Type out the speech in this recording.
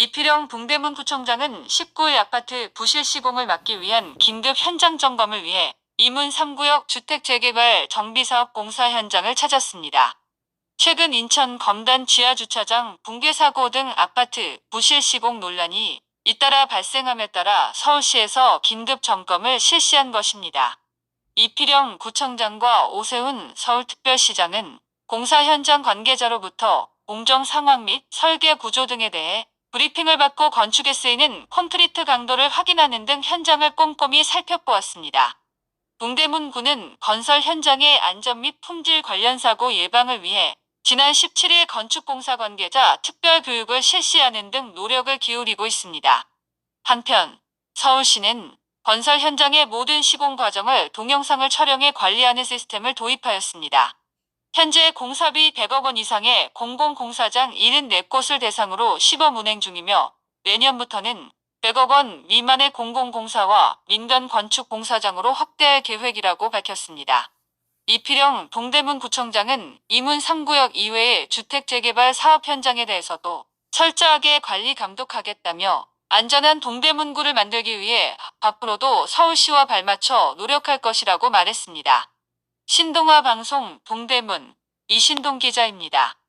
이필영 동대문 구청장은 19일 아파트 부실 시공을 막기 위한 긴급 현장 점검을 위해 이문 3구역 주택 재개발 정비사업 공사 현장을 찾았습니다. 최근 인천 검단 지하주차장 붕괴 사고 등 아파트 부실 시공 논란이 잇따라 발생함에 따라 서울시에서 긴급 점검을 실시한 것입니다. 이필영 구청장과 오세훈 서울특별시장은 공사 현장 관계자로부터 공정 상황 및 설계 구조 등에 대해 브리핑을 받고 건축에 쓰이는 콘크리트 강도를 확인하는 등 현장을 꼼꼼히 살펴보았습니다. 동대문구는 건설 현장의 안전 및 품질 관련 사고 예방을 위해 지난 17일 건축공사 관계자 특별 교육을 실시하는 등 노력을 기울이고 있습니다. 한편 서울시는 건설 현장의 모든 시공 과정을 동영상을 촬영해 관리하는 시스템을 도입하였습니다. 현재 공사비 100억 원 이상의 공공공사장 74곳을 대상으로 시범 운행 중이며 내년부터는 100억 원 미만의 공공공사와 민간 건축공사장으로 확대할 계획이라고 밝혔습니다. 이필영 동대문 구청장은 이문 3구역 이외의 주택 재개발 사업 현장에 대해서도 철저하게 관리 감독하겠다며 안전한 동대문구를 만들기 위해 앞으로도 서울시와 발맞춰 노력할 것이라고 말했습니다. 신동아 방송 동대문 이신동 기자입니다.